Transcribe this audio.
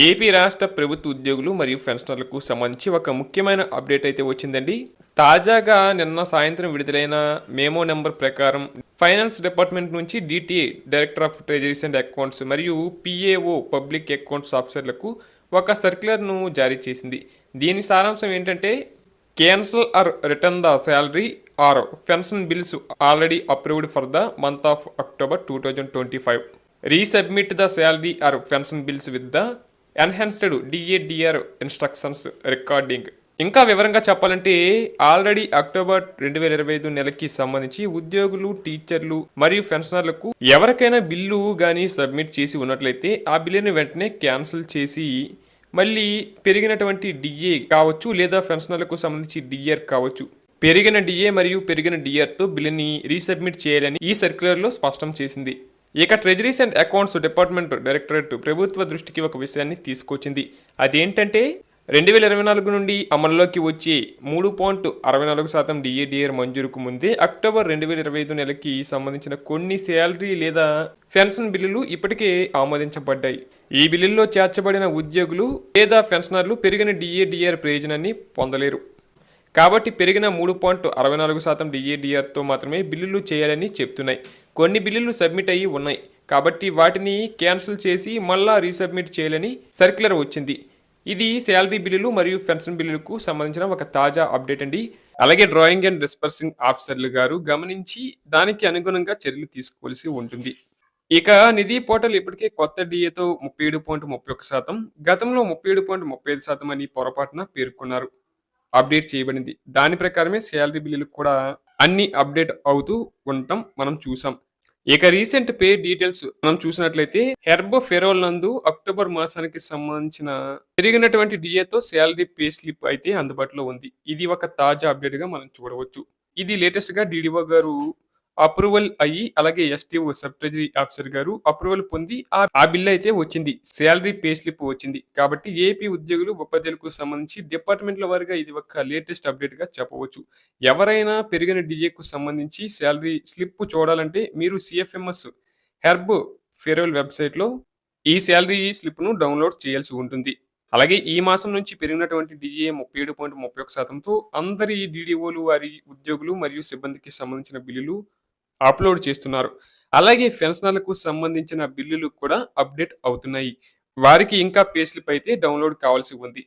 AP రాష్ట్ర ప్రభుత్వ ఉద్యోగులు మరియు పెన్షనర్లకు సంబంధించి ఒక ముఖ్యమైన అప్డేట్ అయితే వచ్చిందండి. తాజాగా నిన్న సాయంత్రం విడుదలైన మేమో నెంబర్ ప్రకారం ఫైనాన్స్ డిపార్ట్మెంట్ నుంచి DTA director of treasuries and accounts మరియు పిఏఓ పబ్లిక్ అకౌంట్స్ ఆఫీసర్లకు ఒక సర్క్యులర్ను జారీ చేసింది. దీని సారాంశం ఏంటంటే cancel or return the salary or pension bills already approved for the month of October two thousand twenty five. Resubmit the salary or pension bills with the enhanced DA DR instructions regarding ఇంకా వివరంగా చెప్పాలంటే already October రెండు వేల ఇరవై ఐదు నెలకి సంబంధించి ఉద్యోగులు టీచర్లు మరియు పెన్షనర్లకు ఎవరికైనా బిల్లు కానీ సబ్మిట్ చేసి ఉన్నట్లయితే ఆ బిల్లుని వెంటనే క్యాన్సిల్ చేసి మళ్ళీ పెరిగినటువంటి డిఏ కావచ్చు లేదా పెన్షనర్లకు సంబంధించి డిఆర్ కావచ్చు. పెరిగిన డిఏ మరియు పెరిగిన డిఆర్తో బిల్లుని రీసబ్మిట్ చేయాలని ఈ సర్క్యులర్లో స్పష్టం చేసింది. ఇక treasuries and accounts department directorate ప్రభుత్వ దృష్టికి ఒక విషయాన్ని తీసుకొచ్చింది. అదేంటంటే రెండు వేల ఇరవై నాలుగు నుండి అమల్లోకి వచ్చే మూడు పాయింట్ అరవై నాలుగు శాతం డిఏడిఆర్ మంజూరుకు ముందే అక్టోబర్ రెండు వేల ఇరవై ఐదు నెలకి సంబంధించిన కొన్ని శాలరీ లేదా పెన్షన్ బిల్లులు ఇప్పటికే ఆమోదించబడ్డాయి. ఈ బిల్లుల్లో చేర్చబడిన ఉద్యోగులు లేదా పెన్షనర్లు పెరిగిన డిఏడిఆర్ ప్రయోజనాన్ని పొందలేరు. కాబట్టి పెరిగిన మూడు పాయింట్ అరవై నాలుగు శాతం డిఏడిఆర్తో మాత్రమే బిల్లులు చేయాలని చెప్తున్నాయి. కొన్ని బిల్లులు సబ్మిట్ అయ్యి ఉన్నాయి. కాబట్టి వాటిని క్యాన్సిల్ చేసి మళ్ళా రీసబ్మిట్ చేయాలని సర్క్యులర్ వచ్చింది. ఇది శాలరీ బిల్లులు మరియు పెన్షన్ బిల్లులకు సంబంధించిన ఒక తాజా అప్డేట్ అండి. అలాగే డ్రాయింగ్ అండ్ డిస్పర్సింగ్ ఆఫీసర్లు గారు గమనించి దానికి అనుగుణంగా చర్యలు తీసుకోవాల్సి ఉంటుంది. ఇక నిధి పోర్టల్ ఇప్పటికే కొత్త డిఏతో ముప్పై ఏడు పాయింట్ ముప్పై ఒక్క శాతం గతంలో ముప్పై ఏడు పాయింట్ ముప్పై ఐదు శాతం అని పొరపాటున పేర్కొన్నారు. అప్డేట్ చేయబడింది. దాని ప్రకారమే శాలరీ బిల్లులు కూడా అన్ని అప్డేట్ అవుతూ ఉండటం మనం చూసాం. ఇక రీసెంట్ పే డీటెయిల్స్ మనం చూసినట్లయితే హెర్బో ఫెరోల్ నందు అక్టోబర్ మాసానికి సంబంధించిన పెరిగినటువంటి డిఏతో శాలరీ పే స్లిప్ అయితే అందుబాటులో ఉంది. ఇది ఒక తాజా అప్డేట్గా మనం చూడవచ్చు. ఇది లేటెస్ట్గా డిడిఓ గారు అప్రూవల్ అయ్యి అలాగే ఎస్టీఓ సబ్ ట్రెజరీ ఆఫీసర్ గారు అప్రూవల్ పొంది ఆ- బిల్ అయితే వచ్చింది. శాలరీ పే స్లిప్ వచ్చింది. కాబట్టి ఏపీ ఉద్యోగులు ఉపాధ్యాయులకు సంబంధించి డిపార్ట్మెంట్ల వారిగా ఇది ఒక లేటెస్ట్ అప్డేట్గా చెప్పవచ్చు. ఎవరైనా పెరిగిన డిజేకు సంబంధించి శాలరీ స్లిప్ చూడాలంటే మీరు సిఎఫ్ఎంఎస్ హెర్బ్ ఫెరోల్ వెబ్సైట్లో ఈ శాలరీ స్లిప్ను డౌన్లోడ్ చేయాల్సి ఉంటుంది. అలాగే ఈ మాసం నుంచి పెరిగినటువంటి డిఏ ముప్పై ఏడు పాయింట్ ముప్పై ఒక శాతంతో అందరి డిడిఓలు వారి ఉద్యోగులు మరియు సిబ్బందికి సంబంధించిన బిల్లులు అప్లోడ్ చేస్తున్నారు. అలాగే పెన్షనర్లకు సంబంధించిన బిల్లులు కూడా అప్డేట్ అవుతున్నాయి. వారికి ఇంకా పేస్లిప్ అయితే డౌన్లోడ్ కావాల్సి ఉంది.